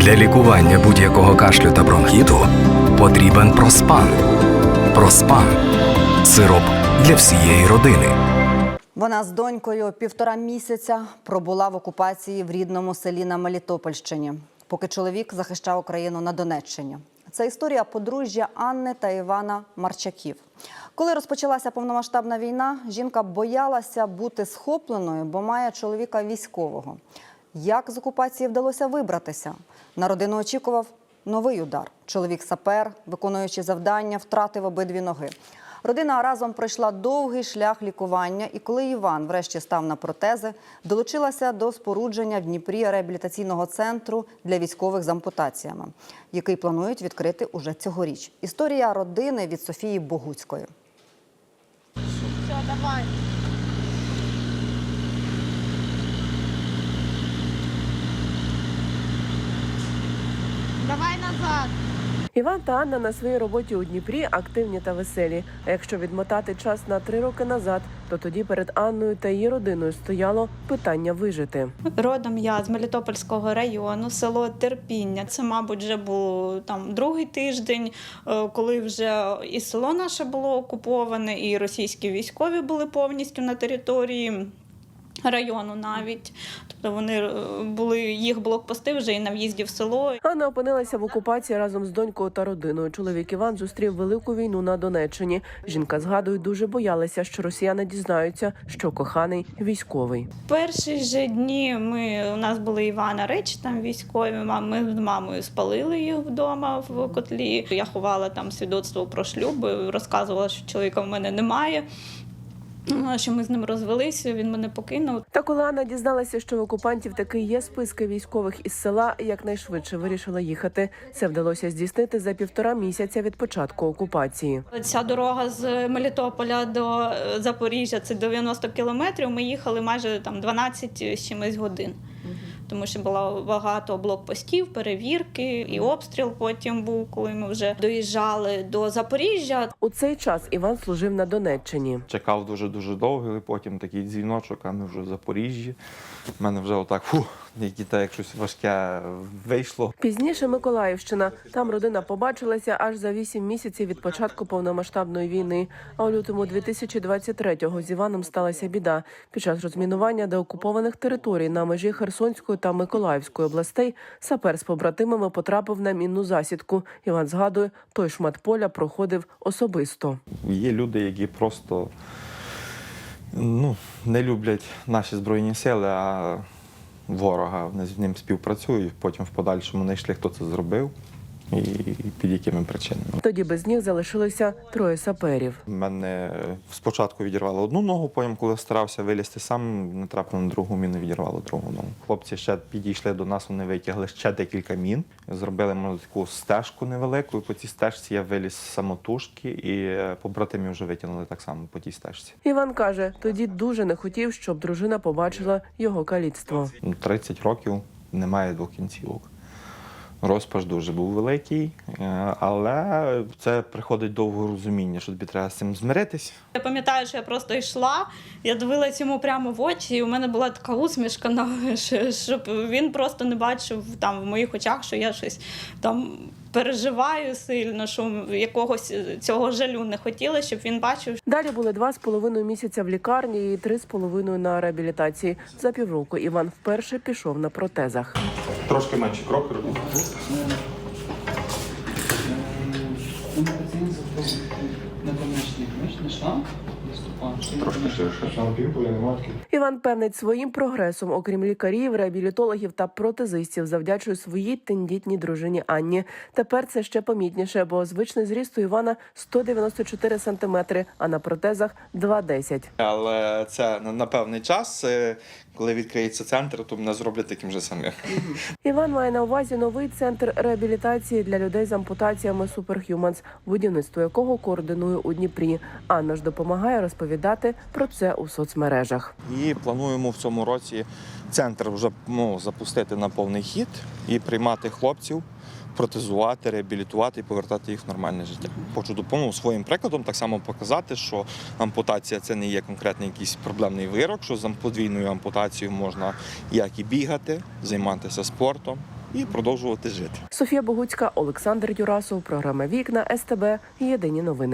Для лікування будь-якого кашлю та бронхіту потрібен проспан. Проспан сироп для всієї родини. Вона з донькою півтора місяця пробула в окупації в рідному селі на Мелітопольщині, поки чоловік захищав Україну на Донеччині. Це історія подружжя Анни та Івана Марчаків. Коли розпочалася повномасштабна війна, жінка боялася бути схопленою, бо має чоловіка військового. Як з окупації вдалося вибратися? На родину очікував новий удар. Чоловік сапер, виконуючи завдання, втратив обидві ноги. Родина разом пройшла довгий шлях лікування, і коли Іван врешті став на протези, долучилася до спорудження в Дніпрі реабілітаційного центру для військових з ампутаціями, який планують відкрити уже цьогоріч. Історія родини від Софії Богуцької. Все, давай. Давай назад. Іван та Анна на своїй роботі у Дніпрі активні та веселі. А якщо відмотати час на три роки назад, то тоді перед Анною та її родиною стояло питання вижити. Родом я з Мелітопольського району, село Терпіння. Це, мабуть, вже був там другий тиждень, е, коли вже і село наше було окуповане, і російські військові були повністю на території. Району навіть, тобто вони е, були їх блокпости вже і на в'їзді в село. Анна опинилася в окупації разом з донькою та родиною. Чоловік Іван зустрів велику війну на Донеччині. Жінка згадує, дуже боялася, що росіяни дізнаються, що коханий військовий. Перші ж дні ми у нас були Івана речі там військові. Ми з мамою спалили їх вдома в котлі. Я ховала там свідоцтво про шлюб, розказувала, що чоловіка в мене немає. Ну, Що ми з ним розвелися, він мене покинув. Та коли Анна дізналася, що в окупантів таки є списки військових із села, якнайшвидше вирішила їхати. Це вдалося здійснити за півтора місяця від початку окупації. Ця дорога з Мелітополя до е, Запоріжжя це 90 кілометрів. Ми їхали майже там 12 з чимось годин. Тому що було багато блокпостів, перевірки і обстріл потім був, коли ми вже доїжджали до Запоріжжя. У цей час Іван служив на Донеччині. Чекав дуже-дуже довго, і потім такий дзвіночок, а ми вже в Запоріжжі. У мене вже отак, фу, які та як щось важке вийшло. Пізніше Миколаївщина. Там родина побачилася аж за вісім місяців від початку повномасштабної війни. А у лютому 2023-го з Іваном сталася біда. Під час розмінування деокупованих територій на межі Херсонської та Миколаївської областей сапер з побратимами потрапив на мінну засідку. Іван згадує, той шмат поля проходив особисто. Є люди, які просто ну, не люблять наші збройні сили, а ворога. Вони з ним співпрацюють, потім в подальшому знайшли, хто це зробив і під якими причинами. Тоді без них залишилося троє саперів. Мене спочатку відірвало одну ногу, потім, коли старався вилізти сам, натрапив на другу міну, відірвало другу ногу. Хлопці ще підійшли до нас, вони витягли ще декілька мін, зробили мені таку стежку невелику. І по цій стежці я виліз з самотужки, і побратимі вже витягнули так само по тій стежці. Іван каже, тоді дуже не хотів, щоб дружина побачила його каліцтво. Ну, 30 років немає двох кінцівок. Розпаш дуже був великий, е, але це приходить довго розуміння, що тобі треба з цим змиритись. Я пам'ятаю, що я просто йшла, я дивилась йому прямо в очі, і у мене була така усмішка, на- щоб він просто не бачив там в моїх очах, що я щось там переживаю сильно, що якогось цього жалю не хотіла, щоб він бачив, Далі були два з половиною місяця в лікарні і три з половиною на реабілітації. За півроку Іван вперше пішов на протезах. Трошки менше кроки робити. Трошки ширше. Іван певнить своїм прогресом, окрім лікарів, реабілітологів та протезистів, завдячує своїй тендітній дружині Анні. Тепер це ще помітніше, бо звичний зріст у Івана 194 сантиметри, а на протезах 2,10. Але це на, на певний час, е, коли відкриється центр, то мене зроблять таким же самим. Іван має на увазі новий центр реабілітації для людей з ампутаціями Superhumans, будівництво якого координує у Дніпрі. Анна ж допомагає розповідати про це у соцмережах. І плануємо в цьому році центр вже ну, запустити на повний хід і приймати хлопців, протезувати, реабілітувати і повертати їх в нормальне життя. Хочу допомогу своїм прикладом так само показати, що ампутація це не є конкретний якийсь проблемний вирок, що з подвійною ампутацією можна як і бігати, займатися спортом, і продовжувати жити. Софія Богуцька, Олександр Юрасов. Програма Вікна СТБ. Єдині новини.